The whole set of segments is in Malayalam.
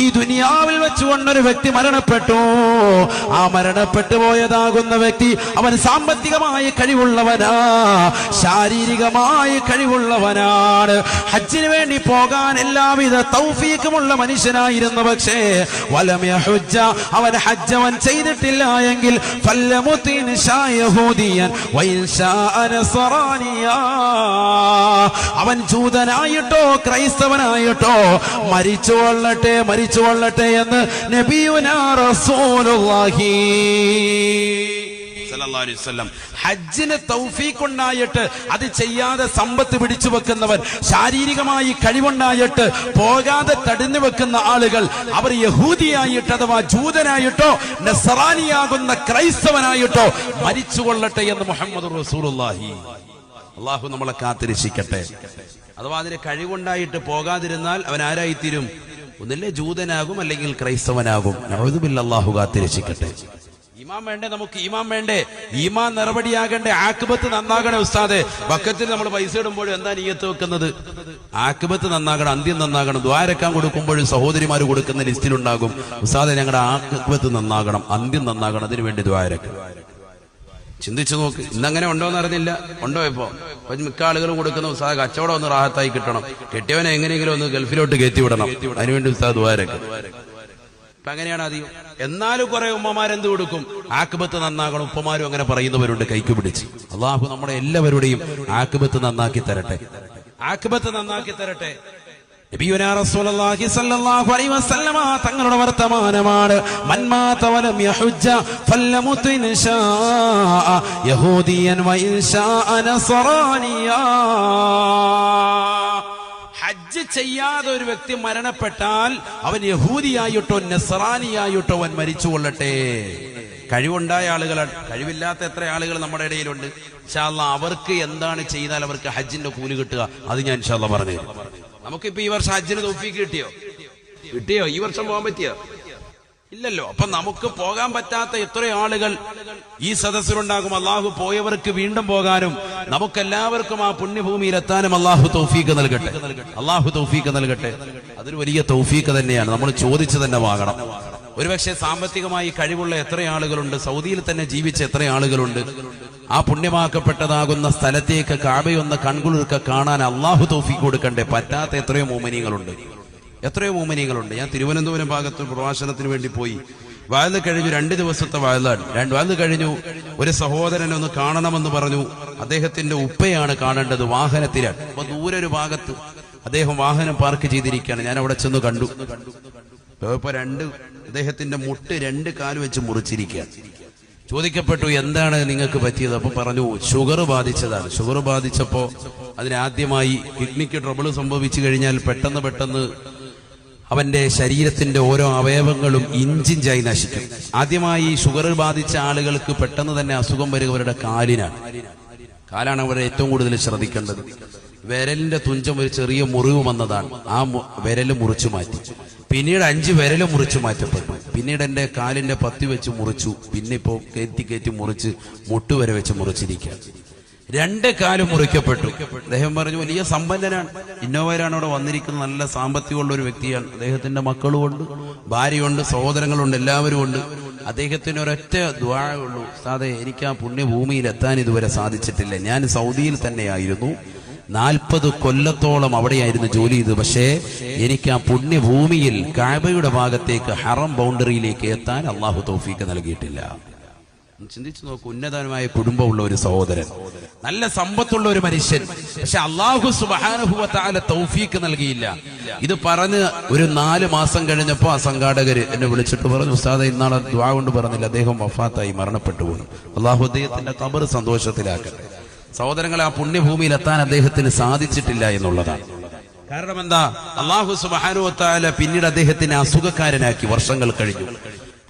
ഈ ദുനിയാവിൽ വെച്ചുകൊണ്ടൊരു വ്യക്തി മരണപ്പെട്ടു. ആ മരണപ്പെട്ടു പോയതാകുന്ന വ്യക്തി അവൻ സാമ്പത്തികമായി കഴിവുള്ളവനാ ശാരീരികമായി കഴിവുള്ളവനാണ്. ഹജ്ജിന് വേണ്ടി പോകാൻ എല്ലാവിധ തൗഫീക്കുമുള്ള മനുഷ്യനായിരുന്നു പക്ഷേ വലമയ ഹുജ്ജ അവൻ ഹജ്ജ് അവൻ ചെയ്തിട്ടില്ല എങ്കിൽ അവൻ ജൂതനായിട്ടോ ക്രൈസ്തവനായിട്ടോ മരിച്ചു കൊള്ളട്ടെ മരിച്ചു കൊള്ളട്ടെ എന്ന് നബിയുനാ റസൂലുള്ളാഹി സല്ലല്ലാഹു അലൈഹി വസല്ലം. ഹജ്ജിന് തൗഫീഖുണ്ടായിട്ട് അത് ചെയ്യാതെ സമ്പത്ത് പിടിച്ചു വെക്കുന്നവൻ ശാരീരികമായി കഴിവുണ്ടായിട്ട് പോകാതെ തടഞ്ഞു വെക്കുന്ന ആളുകൾ അവർ യഹൂദിയായിട്ട് അഥവാ ജൂതനായിട്ടോ നസറാനിയാകുന്ന ക്രൈസ്തവനായിട്ടോ മരിച്ചു കൊള്ളട്ടെ എന്ന് മുഹമ്മദ് റസൂലുള്ളാഹി. അള്ളാഹു നമ്മളെ കാത്തിരക്ഷിക്കട്ടെ. അഥവാ അതിന് കഴിവുണ്ടായിട്ട് പോകാതിരുന്നാൽ അവൻ ആരായിത്തീരും? ഒന്നില്ലേ ജൂതനാകും അല്ലെങ്കിൽ ക്രൈസ്തവനാകും. അള്ളാഹു കാത്തിരക്ഷിക്കട്ടെ. ഇമാം വേണ്ടേ നമുക്ക്? ഇമാം വേണ്ടേ? ഇമാം നിറപടിയാകണ്ടേ ആക്ബത്ത് നന്നാകണേ ഉസ്താദെ. ബക്കത്തിൽ നമ്മൾ പൈസ ഇടുമ്പോഴും എന്താ നീയത്ത് വെക്കുന്നത്? ആക്ബത്ത് നന്നാകണം അന്ത്യം നന്നാകണം ദ്വാരക്കാൻ കൊടുക്കുമ്പോഴും സഹോദരിമാർ കൊടുക്കുന്ന ലിസ്റ്റിലുണ്ടാകും. ഉസ്താദെ ഞങ്ങളുടെ ആക്ബത്ത് നന്നാകണം അന്ത്യം നന്നാകണം അതിനു വേണ്ടി ചിന്തിച്ചു നോക്ക്. ഇന്നങ്ങനെ ഉണ്ടോന്ന് അറിഞ്ഞില്ല. ഉണ്ടോ ഇപ്പോ? മിക്ക ആളുകളും കൊടുക്കുന്ന ഉസ്താദ് കച്ചവടം ഒന്ന് റാഹത്തായി കിട്ടണം. കെട്ടിയവനെ എങ്ങനെയെങ്കിലും ഒന്ന് ഗൾഫിലോട്ട് കയറ്റി വിടണം. അതിനുവേണ്ടി ഉസ്താദ് ദ്വാരക്ക് അങ്ങനെയാണ് അധികം എന്നാലും കുറെ ഉമ്മമാരെന്ത് കൊടുക്കും? ആക്കുബത്ത് നന്നാകണം. ഉപ്പമാരും അങ്ങനെ പറയുന്നവരുണ്ട് കൈക്ക് പിടിച്ച്. അള്ളാഹു നമ്മുടെ എല്ലാവരുടെയും ആക്കുബത്ത് നന്നാക്കി തരട്ടെ. ആക്കുബത്ത് നന്നാക്കി തരട്ടെ. തങ്ങളുടെ വർത്തമാനമാണ്. യഹൂദിയൻ ഹജ്ജ് ചെയ്യാതെ ഒരു വ്യക്തി മരണപ്പെട്ടാൽ അവൻ യഹൂദിയായിട്ടോ നെസറാനിയായിട്ടോ അവൻ മരിച്ചു കൊള്ളട്ടെ. കഴിവുണ്ടായ ആളുകൾ കഴിവില്ലാത്ത എത്ര ആളുകൾ നമ്മുടെ ഇടയിലുണ്ട്. അവർക്ക് എന്താണ് ചെയ്താൽ അവർക്ക് ഹജ്ജിന്റെ കൂലി കിട്ടുക? അത് ഞാൻ ഇൻഷാല്ല പറഞ്ഞു. നമുക്കിപ്പോ ഈ വർഷം ഹജ്ജിന് തോഫീക്ക് കിട്ടിയോ? കിട്ടിയോ? ഈ വർഷം പോകാൻ പറ്റിയോ? ഇല്ലല്ലോ. അപ്പൊ നമുക്ക് പോകാൻ പറ്റാത്ത എത്ര ആളുകൾ ഈ സദസ്സിലുണ്ടാകും. അള്ളാഹു പോയവർക്ക് വീണ്ടും പോകാനും നമുക്കെല്ലാവർക്കും ആ പുണ്യഭൂമിയിൽ എത്താനും അള്ളാഹു തൗഫീക്ക് നൽകട്ടെ. അള്ളാഹു തൗഫീക്ക് നൽകട്ടെ. അതൊരു വലിയ തൗഫീക്ക് തന്നെയാണ്. നമ്മൾ ചോദിച്ചു തന്നെ വാങ്ങണം. ഒരുപക്ഷെ സാമ്പത്തികമായി കഴിവുള്ള എത്ര ആളുകളുണ്ട്. സൗദിയിൽ തന്നെ ജീവിച്ച എത്ര ആളുകളുണ്ട്. ആ പുണ്യമാക്കപ്പെട്ടതാകുന്ന സ്ഥലത്തേക്ക് കാബയൊന്ന് കൺകുളിർക്ക കാണാൻ അള്ളാഹു തോഫി കൊടുക്കണ്ടേ. പറ്റാത്ത എത്രയോ മോമിനികളുണ്ട്. എത്രയോ മോമിനികളുണ്ട്. ഞാൻ തിരുവനന്തപുരം ഭാഗത്ത് പ്രഭാഷണത്തിന് വേണ്ടി പോയി. വയത് കഴിഞ്ഞു രണ്ട് ദിവസത്തെ വയലാണ്. രണ്ട് വയത് കഴിഞ്ഞു ഒരു സഹോദരനെ ഒന്ന് കാണണമെന്ന് പറഞ്ഞു. അദ്ദേഹത്തിന്റെ ഉപ്പയാണ് കാണേണ്ടത് വാഹനത്തിലാണ്. അപ്പൊ ദൂരെ ഒരു ഭാഗത്ത് അദ്ദേഹം വാഹനം പാർക്ക് ചെയ്തിരിക്കുകയാണ്. ഞാൻ അവിടെ ചെന്ന് കണ്ടു. ഇപ്പൊ രണ്ട് അദ്ദേഹത്തിന്റെ മുട്ട് രണ്ട് കാൽ വെച്ച് മുറിച്ചിരിക്കുകയാണ്. ചോദിക്കപ്പെട്ടു എന്താണ് നിങ്ങൾക്ക് പറ്റിയത്? അപ്പൊ പറഞ്ഞു ഷുഗർ ബാധിച്ചതാണ്. ഷുഗർ ബാധിച്ചപ്പോ അതിനാദ്യമായി കിഡ്നിക്ക് ട്രബിൾ സംഭവിച്ചു കഴിഞ്ഞാൽ പെട്ടെന്ന് പെട്ടെന്ന് അവന്റെ ശരീരത്തിന്റെ ഓരോ അവയവങ്ങളും ഇഞ്ചിഞ്ചായി നശിക്കും. ആദ്യമായി ഷുഗർ ബാധിച്ച ആളുകൾക്ക് പെട്ടെന്ന് തന്നെ അസുഖം വരിക അവരുടെ കാലിനാണ്. കാലാണ് അവരെ ഏറ്റവും കൂടുതൽ ശ്രദ്ധിക്കേണ്ടത്. വിരലിന്റെ തുഞ്ചം ഒരു ചെറിയ മുറിവ് വന്നതാണ്. ആ വിരൽ മുറിച്ചു മാറ്റി. പിന്നീട് അഞ്ച് വിരൽ മുറിച്ചു മാറ്റപ്പെട്ടു. പിന്നീട് എന്റെ കാലിന്റെ പത്തി വെച്ച് മുറിച്ചു. പിന്നെ ഇപ്പോ കയറ്റി കയറ്റി മുറിച്ച് മുട്ടുവരെ വെച്ച് മുറിച്ചിരിക്കുകയാണ്. രണ്ട് കാലും മുറിക്കപ്പെട്ടു. അദ്ദേഹം പറഞ്ഞു വലിയ സമ്പന്നനാണ്. ഇന്നോവയിലാണ് അവിടെ വന്നിരിക്കുന്നത്. നല്ല സാമ്പത്തികമുള്ള ഒരു വ്യക്തിയാണ്. അദ്ദേഹത്തിന്റെ മക്കളുമുണ്ട് ഭാര്യയുണ്ട് സഹോദരങ്ങളുണ്ട് എല്ലാവരും ഉണ്ട് അദ്ദേഹത്തിന് ഒരൊറ്റ ദ്വാ ഉള്ളൂ. സാധേ എനിക്ക് ആ പുണ്യഭൂമിയിൽ എത്താൻ ഇതുവരെ സാധിച്ചിട്ടില്ല. ഞാൻ സൗദിയിൽ തന്നെയായിരുന്നു. നാൽപ്പത് കൊല്ലത്തോളം അവിടെയായിരുന്നു ജോലി ചെയ്തത്. പക്ഷേ എനിക്ക് ആ പുണ്യഭൂമിയിൽ കാബയുടെ ഭാഗത്തേക്ക് ഹറം ബൗണ്ടറിയിലേക്ക് എത്താൻ അള്ളാഹു തോഫീക്ക് നൽകിയിട്ടില്ല. ചിന്തിച്ചു നോക്കൂ ഉന്നതമായ കുടുംബമുള്ള ഒരു സഹോദരൻ. നല്ല സമ്പത്തുള്ള ഒരു മനുഷ്യൻ. പക്ഷെ അള്ളാഹു സുബാനുഭവത്താല തൗഫീക്ക് നൽകിയില്ല. ഇത് പറഞ്ഞ് ഒരു നാല് മാസം കഴിഞ്ഞപ്പോ ആ സംഘാടകര് എന്നെ വിളിച്ചിട്ട് പറഞ്ഞു ഉസ്താദ ഇന്നാളെ ദ്വാ കൊണ്ട് പറഞ്ഞില്ല അദ്ദേഹം വഫാത്തായി മരണപ്പെട്ടു പോയി. അള്ളാഹു അദ്ദേഹത്തിന്റെ കബർ സന്തോഷത്തിലാക്കട്ടെ. സഹോദരങ്ങളെ ആ പുണ്യഭൂമിയിൽ എത്താൻ അദ്ദേഹത്തിന് സാധിച്ചിട്ടില്ല എന്നുള്ളതാണ്. കാരണം എന്താ? അള്ളാഹു സുബാനുവത്താല പിന്നീട് അദ്ദേഹത്തിന് അസുഖക്കാരനാക്കി വർഷങ്ങൾ കഴിഞ്ഞു.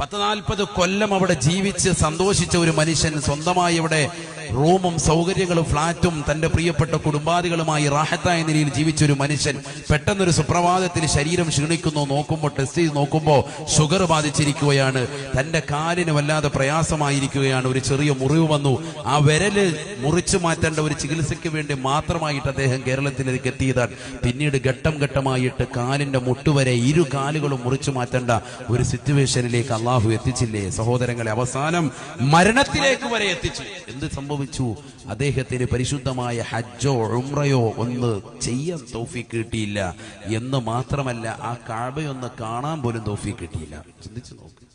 പത്ത് നാൽപ്പത് കൊല്ലം അവിടെ ജീവിച്ച് സന്തോഷിച്ച ഒരു മനുഷ്യൻ സ്വന്തമായി ഇവിടെ റൂമും സൗകര്യങ്ങളും ഫ്ളാറ്റും തന്റെ പ്രിയപ്പെട്ട കുടുംബാദികളുമായി റാഹത്തായ നിലയിൽ ജീവിച്ചൊരു മനുഷ്യൻ പെട്ടെന്നൊരു സുപ്രഭാതത്തിൽ ശരീരം ക്ഷീണിക്കുന്നു. നോക്കുമ്പോൾ ടെസ്റ്റ് ചെയ്ത് നോക്കുമ്പോൾ ഷുഗർ ബാധിച്ചിരിക്കുകയാണ്. തന്റെ കാലിന് വല്ലാതെ പ്രയാസമായിരിക്കുകയാണ്. ഒരു ചെറിയ മുറിവ് വന്നു. ആ വിരൽ മുറിച്ചു മാറ്റേണ്ട ഒരു ചികിത്സയ്ക്ക് വേണ്ടി മാത്രമായിട്ട് അദ്ദേഹം കേരളത്തിലേക്ക് എത്തിയതാണ്. പിന്നീട് ഘട്ടം ഘട്ടമായിട്ട് കാലിന്റെ മുട്ടുവരെ ഇരു കാലുകളും മുറിച്ചു മാറ്റേണ്ട ഒരു സിറ്റുവേഷനിലേക്ക് അള്ളാഹു എത്തിച്ചില്ലേ? സഹോദരങ്ങളെ അവസാനം മരണത്തിലേക്ക് വരെ എത്തിച്ചു. എന്ത് സംഭവിച്ചു അദ്ദേഹത്തിന് പരിശുദ്ധമായ ഹജ്ജോ ഉംറയോ ഒന്ന് ചെയ്യാൻ തോഫി കിട്ടിയില്ല. എന്ന് മാത്രമല്ല ആ കാബയൊന്ന് കാണാൻ പോലും തോഫി കിട്ടിയില്ല. ചിന്തിച്ചു നോക്ക്.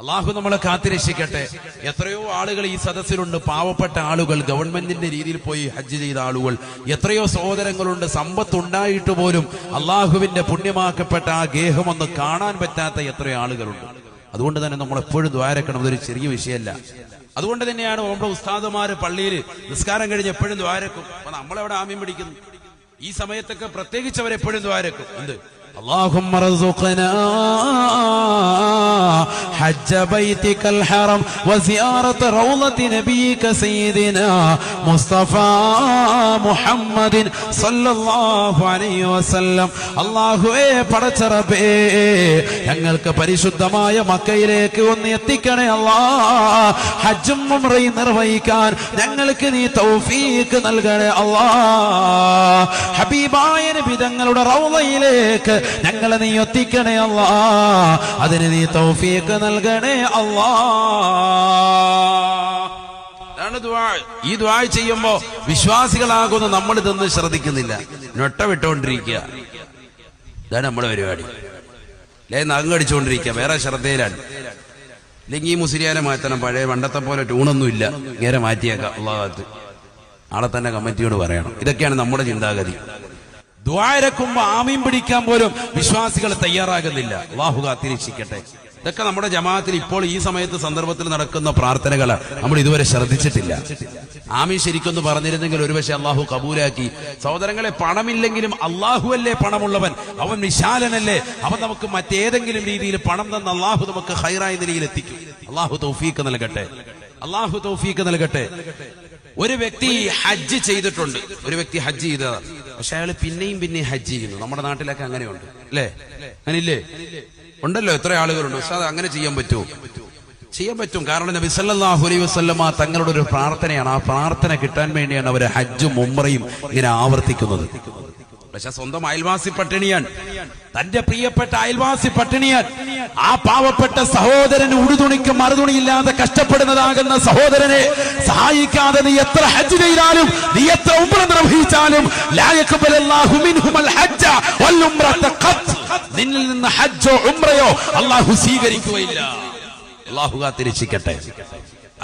അള്ളാഹു നമ്മളെ കാത്തിരക്ഷിക്കട്ടെ. എത്രയോ ആളുകൾ ഈ സദസ്സിലുണ്ട്. പാവപ്പെട്ട ആളുകൾ ഗവൺമെന്റിന്റെ രീതിയിൽ പോയി ഹജ്ജ് ചെയ്ത ആളുകൾ. എത്രയോ സഹോദരങ്ങളുണ്ട്. സമ്പത്ത് ഉണ്ടായിട്ട് പോലും അള്ളാഹുവിന്റെ പുണ്യമാക്കപ്പെട്ട ആ ഗേഹം ഒന്ന് കാണാൻ പറ്റാത്ത എത്രയോ ആളുകളുണ്ട്. അതുകൊണ്ട് തന്നെ നമ്മൾ എപ്പോഴും ദ്വാരക്കണം. അതൊരു ചെറിയ വിഷയമല്ല. അതുകൊണ്ട് തന്നെയാണ് നമ്മുടെ ഉസ്താദുമാര് പള്ളിയിൽ നിസ്കാരം കഴിഞ്ഞ് എപ്പോഴും ദ്വാരക്കും. അപ്പൊ നമ്മളെവിടെ ആമ്യം പിടിക്കുന്നു? ഈ സമയത്തൊക്കെ പ്രത്യേകിച്ച് അവരെപ്പോഴും ദ്വാരക്കും. എന്ത്? اللهم ارزقنا حج بيتك الحرم وزيارة روضة نبيك سيدنا مصطفى محمد صلى الله عليه وسلم അള്ളാഹുവേ പടച്ചറബേ ഞങ്ങൾക്ക് പരിശുദ്ധമായ മക്കയിലേക്ക് ഒന്ന് എത്തിക്കണേ അല്ലാ ഹജ്ജും ഉംറയും നിർവഹിക്കാൻ ഞങ്ങൾക്ക് നീ തൗഫീക്ക് നൽകണേ അല്ലാ ഹബീബായ നബി തങ്ങളുടെ റൗളയിലേക്ക് ഞങ്ങളെ നീ എത്തിക്കണേ അല്ലാ. അതിന് നീ തൗഫീക്ക് നൽകണേ അല്ലാ. ഈ ദ്വാ ചെയ്യുമ്പോ വിശ്വാസികളാകുന്ന നമ്മൾ ഇതൊന്നും ശ്രദ്ധിക്കുന്നില്ല. നൊട്ട വിട്ടുകൊണ്ടിരിക്കുക ഇതാണ് നമ്മുടെ പരിപാടി. അല്ലെ നഖം കടിച്ചുകൊണ്ടിരിക്കുക വേറെ ശ്രദ്ധയിലാണ്. ഇല്ലെങ്കിൽ ഈ മുസ്ലിയാനെ മാറ്റണം. പഴയ പണ്ടത്തെ പോലെ ട്യൂണൊന്നും ഇല്ല നേരെ മാറ്റിയേക്കാം അള്ളാഹത്ത് നാളെ തന്നെ കമ്മിറ്റിയോട് പറയണം. ഇതൊക്കെയാണ് നമ്മുടെ ചിന്താഗതി. ദ്വാരക്കുമ്പോ ആമീൻ പിടിക്കാൻ പോലും വിശ്വാസികൾ തയ്യാറാകുന്നില്ല. അള്ളാഹു തിരിച്ചിരിക്കട്ടെ ഇതൊക്കെ നമ്മുടെ ജമാഅത്തിൽ ഇപ്പോൾ ഈ സമയത്ത് സന്ദർഭത്തിൽ നടക്കുന്ന പ്രാർത്ഥനകൾ നമ്മൾ ഇതുവരെ ശ്രദ്ധിച്ചിട്ടില്ല. ആമീൻ ശരിക്കൊന്ന് പറഞ്ഞിരുന്നെങ്കിൽ ഒരുപക്ഷെ അള്ളാഹു കബൂലാക്കി. സഹോദരങ്ങളെ പണമില്ലെങ്കിലും അള്ളാഹു അല്ലേ പണമുള്ളവൻ? അവൻ വിശാലനല്ലേ? അവൻ നമുക്ക് മറ്റേതെങ്കിലും രീതിയിൽ പണം തന്ന അള്ളാഹു നമുക്ക് ഹൈറായ നിലയിൽ എത്തിക്കും. അള്ളാഹു തൗഫീക്ക് നൽകട്ടെ. അള്ളാഹു തൗഫീക്ക് നൽകട്ടെ. ഒരു വ്യക്തി ഹജ്ജ് ചെയ്തിട്ടുണ്ട്. ഒരു വ്യക്തി ഹജ്ജ് ചെയ്തതാണ്. പക്ഷെ അയാൾ പിന്നെയും പിന്നെയും ഹജ്ജ് ചെയ്യുന്നു. നമ്മുടെ നാട്ടിലൊക്കെ അങ്ങനെയുണ്ട്. അല്ലേ? അങ്ങനില്ലേ ഉണ്ടല്ലോ എത്ര ആളുകളുണ്ട്. പക്ഷെ അത് അങ്ങനെ ചെയ്യാൻ പറ്റുമോ? ചെയ്യാൻ പറ്റും. കാരണം നബി സല്ലല്ലാഹു അലൈഹി വസല്ലമ തങ്ങളുടെ ഒരു പ്രാർത്ഥനയാണ്. ആ പ്രാർത്ഥന കിട്ടാൻ വേണ്ടിയാണ് അവർ ഹജ്ജും ഉംറയും ഇങ്ങനെ ആവർത്തിക്കുന്നത്. പക്ഷെ സ്വന്തം അയൽവാസി പട്ടിണിയാണ് തന്റെ പ്രിയപ്പെട്ട അയൽവാസി പട്ടിണിയാൻ ആ പാവപ്പെട്ട സഹോദരന് ഉടുതുണിക്ക് മറുതുണിയില്ലാതെ കഷ്ടപ്പെടുന്നതാകുന്ന സഹോദരനെ സഹായിക്കാതെ നീ എത്ര ഹജ്ജ് ചെയ്താലും നീ എത്ര ഉംറ നിർവഹിച്ചാലും നിന്നിൽ നിന്ന് ഹജ്ജോ ഉംറയോ അള്ളാഹു സ്വീകരിക്കുകയില്ല. അള്ളാഹു കാത്തിരക്ഷിക്കട്ടെ.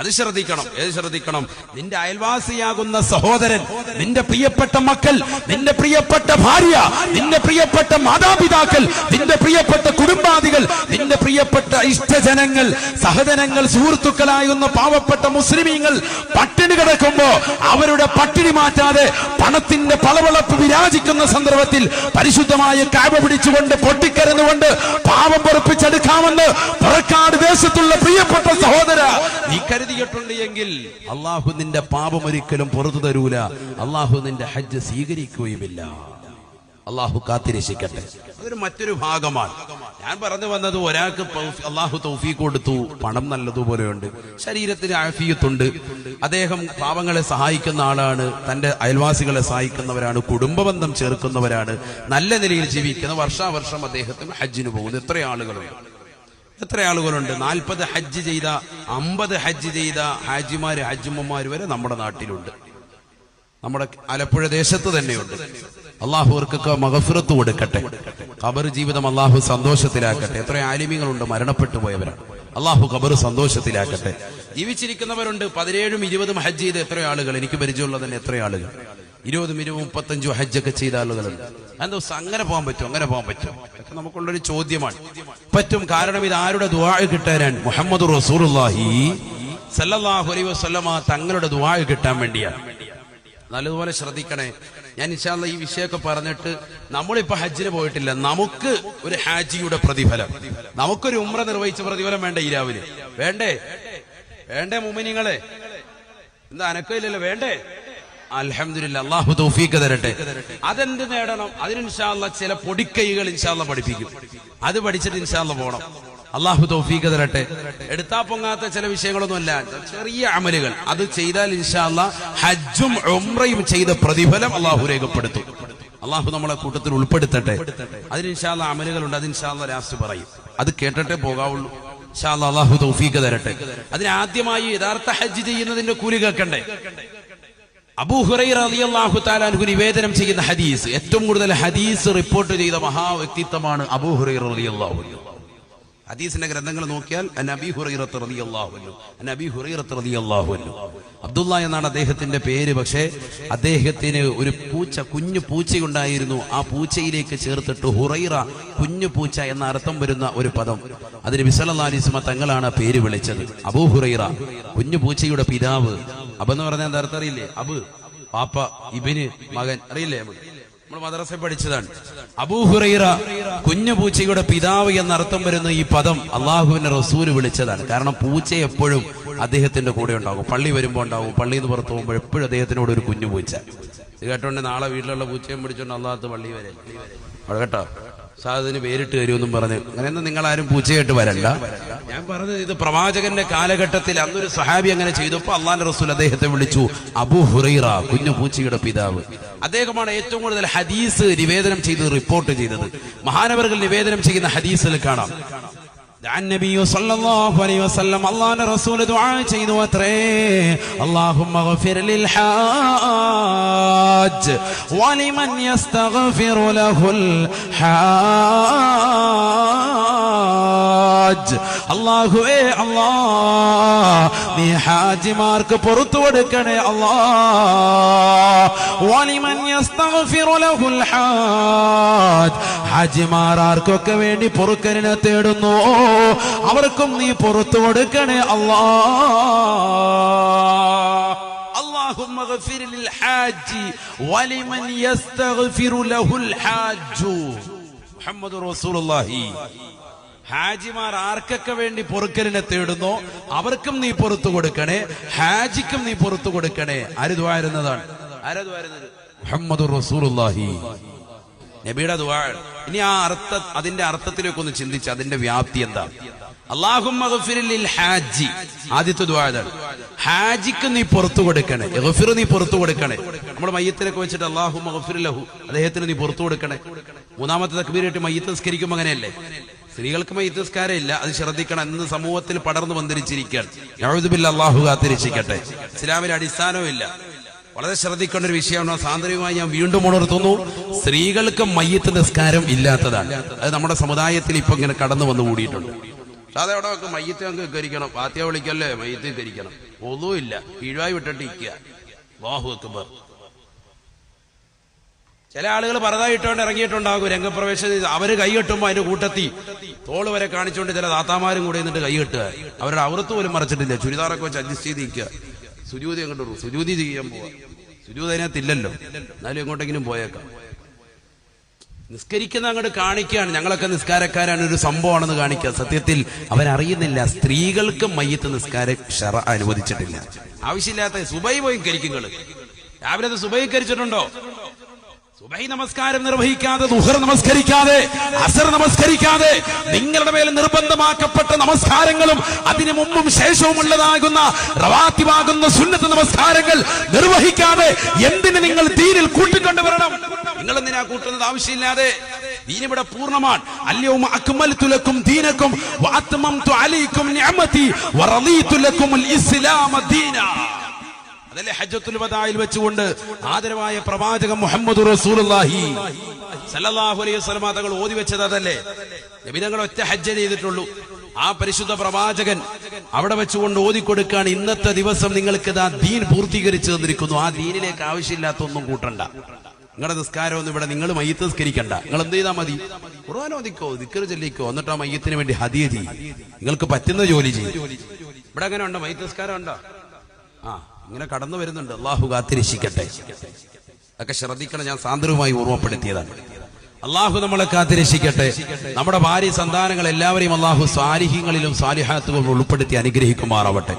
അത് ശ്രദ്ധിക്കണം. ഏത് ശ്രദ്ധിക്കണം? നിന്റെ അയൽവാസിയാകുന്ന സഹോദരൻ നിന്റെ പ്രിയപ്പെട്ട മക്കൾ നിന്റെ പ്രിയപ്പെട്ട ഭാര്യ നിന്റെ പ്രിയപ്പെട്ട മാതാപിതാക്കൾ നിന്റെ പ്രിയപ്പെട്ട കുടുംബാദികൾ നിന്റെ പ്രിയപ്പെട്ട ഇഷ്ടജനങ്ങൾ സഹജനങ്ങൾ സുഹൃത്തുക്കളാകുന്ന പാവപ്പെട്ട മുസ്ലിമീങ്ങൾ പട്ടിണി കിടക്കുമ്പോ അവരുടെ പട്ടിണി മാറ്റാതെ പണത്തിന്റെ പളവളപ്പ് വിരാജിക്കുന്ന സന്ദർഭത്തിൽ പരിശുദ്ധമായ കാവ പിടിച്ചുകൊണ്ട് പൊട്ടിക്കരന്നുകൊണ്ട് പാവം പൊറപ്പിച്ചെടുക്കാമെന്ന് പുറക്കാട് ദേശത്തുള്ള പ്രിയപ്പെട്ട സഹോദര നീ കരുതിയിട്ടുണ്ട് എങ്കിൽ അള്ളാഹു നിന്റെ പാപം ഒരിക്കലും പുറത്തു തരൂല. അള്ളാഹു നിന്റെ ഹജ്ജ് സ്വീകരിക്കുകയുമില്ല. അള്ളാഹു കാത്തിരക്ഷിക്കട്ടെ. അതൊരു മറ്റൊരു ഭാഗമാണ്. ഞാൻ പറഞ്ഞു വന്നത് ഒരാൾക്ക് തൗഫീ- അള്ളാഹു തൗഫീഖ് കൊടുത്തു. പണം നല്ലതുപോലെയുണ്ട്. ശരീരത്തിന് ആഫിയത്തുണ്ട്. അദ്ദേഹം പാവങ്ങളെ സഹായിക്കുന്ന ആളാണ്. തന്റെ അയൽവാസികളെ സഹായിക്കുന്നവരാണ്. കുടുംബബന്ധം ചേർക്കുന്നവരാണ്. നല്ല നിലയിൽ ജീവിക്കുന്ന വർഷാവർഷം അദ്ദേഹത്തിന് ഹജ്ജിന് പോകുന്നു. എത്ര ആളുകളുണ്ട് എത്ര ആളുകളുണ്ട്? നാൽപ്പത് ഹജ്ജ് ചെയ്ത അമ്പത് ഹജ്ജ് ചെയ്ത ഹാജിമാര് ഹജ്ജുമ്മമാര് വരെ നമ്മുടെ നാട്ടിലുണ്ട്. നമ്മുടെ ആലപ്പുഴ ദേശത്ത് തന്നെയുണ്ട്. അള്ളാഹു അവർക്കൊക്കെ മകഫിറത്ത് കൊടുക്കട്ടെ. ഖബർ ജീവിതം അള്ളാഹു സന്തോഷത്തിലാക്കട്ടെ. എത്ര ആലിമ്യങ്ങളുണ്ട് മരണപ്പെട്ടു പോയവരാണ്. അള്ളാഹു ഖബർ സന്തോഷത്തിലാക്കട്ടെ. ജീവിച്ചിരിക്കുന്നവരുണ്ട്. പതിനേഴും ഇരുപതും ഹജ്ജ് ചെയ്ത എത്ര ആളുകൾ? എനിക്ക് പരിചയമുള്ളത് തന്നെ എത്ര ആളുകൾ? ഇരുപതും ഇരുപതും മുപ്പത്തഞ്ചും ഹജ്ജൊക്കെ ചെയ്ത ആളുകളുണ്ട്. എന്താ അങ്ങനെ പോകാൻ പറ്റും അങ്ങനെ പോകാൻ പറ്റും. നമുക്കുള്ളൊരു ചോദ്യമാണ്. പറ്റും കാരണം ഇത് ആരുടെ ദുആ കിട്ടാനാണ്? മുഹമ്മദ് റസൂലുള്ളാഹി സല്ലല്ലാഹു അലൈഹി വസല്ലമ തങ്ങളുടെ ദുവാ കിട്ടാൻ വേണ്ടിയാണ്. നല്ലതുപോലെ ശ്രദ്ധിക്കണേ. ഞാൻ ഇൻഷാല്ല ഈ വിഷയമൊക്കെ പറഞ്ഞിട്ട് നമ്മളിപ്പോ ഹജ്ജിന് പോയിട്ടില്ല. നമുക്ക് ഒരു ഹാജിയുടെ പ്രതിഫലം. നമുക്കൊരു ഉമ്ര നിർവഹിച്ച പ്രതിഫലം വേണ്ട ഈ രാവിലെ? വേണ്ടേ? വേണ്ടേ മുമിനിങ്ങളെ? എന്താ അനക്കില്ലല്ലോ വേണ്ടേ? അൽഹംദുലില്ല അള്ളാഹു തൗഫീക്ക് തരട്ടെ. അതെന്ത് നേടണം? അതിന് ഇൻഷാല്ല ചില പൊടിക്കൈകൾ ഇൻഷാല്ല പഠിപ്പിക്കും. അത് പഠിച്ചിട്ട് ഇൻഷാല്ല പോണം. അള്ളാഹു തൗഫീക്ക് തരട്ടെ. എടുത്താ പൊങ്ങാത്ത ചില വിഷയങ്ങളൊന്നുമല്ല ചെറിയ അമലുകൾ. അത് ചെയ്താൽ ഇൻഷാല്ല ഹജ്ജും ഉംറയും ചെയ്ത പ്രതിഫലം അള്ളാഹു രേഖപ്പെടുത്തും. അള്ളാഹു നമ്മളെ കൂട്ടത്തിൽ ഉൾപ്പെടുത്തട്ടെ. അതിന് ഇൻഷാല്ല അമലുകളുണ്ട്. അത് ഇൻഷാല്ല ലാസ്റ്റ് പറയും. അത് കേട്ടിട്ടേ പോകാവുള്ളൂ. ഇൻഷാല്ല അള്ളാഹു തൗഫീക്ക് തരട്ടെ. അതിന് ആദ്യമായി യഥാർത്ഥ ഹജ്ജ് ചെയ്യുന്നതിന്റെ കൂലി കേൾക്കണ്ടേ? അബൂഹുറൈറ റളിയല്ലാഹു തആല അൻഹു നിവേദനം ചെയ്യുന്ന ഹദീസ്. ഏറ്റവും കൂടുതൽ ഹദീസ് റിപ്പോർട്ട് ചെയ്ത മഹാവ്യക്തിത്വമാണ് അബൂഹുറൈറ റളിയല്ലാഹു അൻഹു. ഹദീസിന്റെ ഗ്രന്ഥങ്ങൾ നോക്കിയാൽ നബി ഹുറൈറത്ത് റളിയല്ലാഹു നബി ഹുറൈറത്ത് റളിയല്ലാഹു അബ്ദുള്ള എന്നാണ് അദ്ദേഹത്തിന്റെ പേര് പക്ഷേ അദ്ദേഹത്തിന് ഒരു പൂച്ച കുഞ്ഞു പൂച്ചയുണ്ടായിരുന്നു. ആ പൂച്ചയിലേക്ക് ചേർത്തിട്ട് ഹുറൈറ കുഞ്ഞു പൂച്ച എന്ന അർത്ഥം വരുന്ന ഒരു പദം. അതിന് വിസലാലിസ്മ തങ്ങളാണ് പേര് വിളിച്ചത്. അബൂ ഹുറൈറ കുഞ്ഞു പൂച്ചയുടെ പിതാവ്. അബെന്ന് പറഞ്ഞാൽ എന്താ അർത്ഥം അറിയില്ലേ? അബ് പാപ്പ ഇബിന് മകൻ. അറിയില്ലേ നമ്മൾ മദ്രസ പഠിച്ചതാണ്. അബൂഹുറൈറ കുഞ്ഞു പൂച്ചയുടെ പിതാവ് എന്നർത്ഥം വരുന്ന ഈ പദം അള്ളാഹുവിന്റെ റസൂൽ വിളിച്ചതാണ്. കാരണം പൂച്ച എപ്പോഴും അദ്ദേഹത്തിന്റെ കൂടെ ഉണ്ടാകും. പള്ളി വരുമ്പോൾ ഉണ്ടാകും പള്ളിയിൽ നിന്ന് പുറത്തു പോകുമ്പോൾ എപ്പോഴും അദ്ദേഹത്തിനോട് ഒരു കുഞ്ഞു പൂച്ച. ഇത് കേട്ടോണ്ട് നാളെ വീട്ടിലുള്ള പൂച്ചയും പിടിച്ചോണ്ട് അള്ളാഹത്ത് പള്ളി വരെ. അവിടെ കേട്ടോ? സാധന് പേരിട്ട് തരുമെന്നും പറഞ്ഞ് അങ്ങനെയൊന്നും നിങ്ങൾ ആരും പൂച്ചയായിട്ട് വരണ്ട ഞാൻ പറഞ്ഞത് ഇത് പ്രവാചകന്റെ കാലഘട്ടത്തിൽ അന്നൊരു സഹാബി അങ്ങനെ ചെയ്തപ്പോ അള്ളാന്റെ റസൂൽ അദ്ദേഹത്തെ വിളിച്ചു അബു ഹുറൈറ കുഞ്ഞു പൂച്ചയുടെ പിതാവ് അദ്ദേഹമാണ് ഏറ്റവും കൂടുതൽ ഹദീസ് നിവേദനം ചെയ്ത് റിപ്പോർട്ട് ചെയ്തത് മഹാനവറുകൾ നിവേദനം ചെയ്യുന്ന ഹദീസിൽ കാണാം دعا النبي صلى الله عليه وسلم الله رسول دعاء ചെയ്തു അത്രേ اللهم اغفر للحاج ولمن يستغفر له الحاج അള്ളാഹുവേ അല്ലാ നീ ഹാജിമാർക്ക് പുറത്തു കൊടുക്കണേ അല്ലാ വലിമൻ യസ്തഗ്ഫിറു ലഹുൽ ഹാജ് ഹാജിമാർ ആർക്കൊക്കെ വേണ്ടി പൊറുക്കലിനെ തേടുന്നു അവർക്കും നീ പുറത്തു കൊടുക്കണേ അല്ലാ اللهم اغفر للحاج ولمن يستغفر له الحاج محمد رسول الله ഹാജിമാർ ആർക്കൊക്കെ വേണ്ടി പൊറുക്കലിനെ തേടുന്നോ അവർക്കും നീ പുറത്തു കൊടുക്കണേ ഹാജിക്കും നീ പുറത്തു കൊടുക്കണേ ആര് ദ്വാരുന്നതാണ് ആരാ ദ്വാരുന്നത് മുഹമ്മദ് റസൂലുള്ളാഹി നബിയുടെ ദ്വാ ഇനി ആ അർത്ഥ അതിന്റെ അർത്ഥത്തിലേക്ക് ഒന്ന് ചിന്തിച്ച് അതിന്റെ വ്യാപ്തി എന്താ അള്ളാഹും ഹാജി ആദ്യത്തെ ദ്വാരാണ് ഹാജിക്ക് നീ പുറത്തു കൊടുക്കണേ. ഗഫിർ നീ പുറത്തു കൊടുക്കണേ. നമ്മുടെ മയ്യത്തിനൊക്കെ വെച്ചിട്ട് അള്ളാഹു ലഹു. അദ്ദേഹത്തിന് നീ പുറത്തു കൊടുക്കണേ. മൂന്നാമത്തെ തക്ബീരായിട്ട് മയ്യത്ത് നിസ്കരിക്കുമ്പോൾ അങ്ങനെയല്ലേ? സ്ത്രീകൾക്ക് മയ്യത്ത് ഇല്ല അത് ശ്രദ്ധിക്കണം. ഇന്ന് സമൂഹത്തിൽ പടർന്നു വന്നിരിച്ചിരിക്കുകയാണ്. യഹൂദുബില്ല അള്ളാഹു കാത്തിരിച്ചിരിക്കട്ടെ. ഇസ്ലാമിന് അടിസ്ഥാനവുമില്ല. വളരെ ശ്രദ്ധിക്കേണ്ട ഒരു വിഷയമാണ് സാന്ദ്രവുമായി ഞാൻ വീണ്ടും ഉണർത്തുന്നു. സ്ത്രീകൾക്ക് മയ്യത്ത് നിസ്കാരം ഇല്ലാത്തതാണ്. അത് നമ്മുടെ സമുദായത്തിൽ ഇപ്പൊ ഇങ്ങനെ കടന്നു വന്നു കൂടിയിട്ടുണ്ട്. നമുക്ക് മയ്യത്ത് അങ്ങ് കരിക്കണം പാത്യ വിളിക്കല്ലേ? മയ്യത്ത് കരിക്കണം ഒന്നുമില്ല. കീഴായി വിട്ടിട്ട് ഇരിക്കുക. വാഹു അക്ബർ. ചില ആളുകൾ പറതായിട്ടോണ്ട് ഇറങ്ങിയിട്ടുണ്ടാകും. രംഗപ്രവേശം അവർ കൈകെട്ടുമ്പോ അതിന്റെ കൂട്ടത്തി. തോൾ വരെ കാണിച്ചുകൊണ്ട് ചില താത്താമാരും കൂടെ നിന്നിട്ട് കൈകെട്ടുക അവരുടെ അവൃത്ത് പോലും മറച്ചിട്ടില്ല. ചുരിദാറൊക്കെ വെച്ച് അഡ്ജസ്റ്റ് ചെയ്ത് നിൽക്കുക. സുജൂതി അങ്ങോട്ട് സുജൂതി ചെയ്യാൻ പോവാ. സുജൂതി അതിനകത്തില്ലല്ലോ എന്നാലും എങ്ങോട്ടെങ്കിലും പോയേക്കാം. നിസ്കരിക്കുന്ന അങ്ങോട്ട് കാണിക്കുകയാണ്. ഞങ്ങളൊക്കെ നിസ്കാരക്കാരാണ്. ഒരു സംഭവമാണെന്ന് കാണിക്കുക. സത്യത്തിൽ അവരറിയുന്നില്ല. സ്ത്രീകൾക്ക് മയ്യത്ത് നിസ്കാര ഷറ അനുവദിച്ചിട്ടില്ല. ആവശ്യമില്ലാത്ത സുബൈ കരിക്കുങ്ങൾ രാവിലെ അത് സുബൈ നമസ്കാരം നിർവഹിക്കാതെ ദുഹർ നമസ്കരിക്കാതെ അസർ നമസ്കരിക്കാതെ നിങ്ങളുടെ മേൽ നിർബന്ധമാക്കപ്പെട്ട നമസ്കാരങ്ങളും അതിനു മുമ്പും ശേഷവും ഉള്ളതാകുന്ന റവാത്തിവാകുന്ന സുന്നത്ത് നമസ്കാരങ്ങൾ നിർവഹിക്കാതെ എന്തിന് നിങ്ങൾ തീരിൽ കൂട്ടിക്കൊണ്ടുവരണം? എന്തിനാ കൂട്ടുന്നത് ആവശ്യമില്ലാതെ ഇവിടെ പൂർണമാണ്. അല്യവും അക്മൽതു ലക്കും ദീനക്കും വഅത്മംതു അലൈക്കും നിഅമതി വറദീതു ലക്കും ഇസ്ലാമ ദീനാ. അതല്ലേ ഹജ്ജത്തുൽ വദായിൽ വെച്ചുകൊണ്ട് ആദരവായ പ്രവാചകൻ മുഹമ്മദ് റസൂലുള്ളാഹി സല്ലല്ലാഹു അലൈഹി വസല്ലം തങ്ങൾ ഓതി വെച്ചത് അതല്ലേ? നബി തങ്ങൾ ഒറ്റ ഹജ്ജ് ചെയ്തിട്ടുള്ളൂ. ആ പരിശുദ്ധ പ്രവാചകൻ അവിടെ വെച്ചുകൊണ്ട് ഓതിക്കൊടുക്കുകയാണ് ഇന്നത്തെ ദിവസം നിങ്ങൾക്ക് ദീൻ പൂർത്തീകരിച്ചു തന്നിരിക്കുന്നു. ആ ദീനിലേക്ക് ആവശ്യമില്ലാത്ത ഒന്നും കൂട്ടണ്ട. നിങ്ങളുടെ നിസ്കാരമൊന്നും ഇവിടെ നിങ്ങൾ മയ്യത്ത് നിസ്കരിക്കണ്ട നിങ്ങൾ എന്ത് ചെയ്താൽ മതി? ഖുർആൻ ഓദിക്കോ ദിക്കർ ചൊല്ലിക്കോ എന്നിട്ട് ആ മയ്യത്തിന് വേണ്ടി ഹതിയ ചെയ്യും. നിങ്ങൾക്ക് പറ്റുന്ന ജോലി ചെയ്യും. ഇവിടെ അങ്ങനെ ഉണ്ടോ മയ്യത്ത് നിസ്കാരം ഉണ്ടോ ആ ഇങ്ങനെ കടന്നു വരുന്നുണ്ട്. അള്ളാഹു കാത്തിരക്ഷിക്കട്ടെ. ഒക്കെ ശ്രദ്ധിക്കണം. ഞാൻ സാന്ദ്രവുമായി ഓർമ്മപ്പെടുത്തിയതാണ്. അള്ളാഹു നമ്മളെ കാത്തിരക്ഷിക്കട്ടെ. നമ്മുടെ ഭാര്യ സന്താനങ്ങൾ എല്ലാവരെയും അള്ളാഹു സാലിഹ്യങ്ങളിലും സാലിഹാത്തുകളിലും ഉൾപ്പെടുത്തി അനുഗ്രഹിക്കുമാറാവട്ടെ.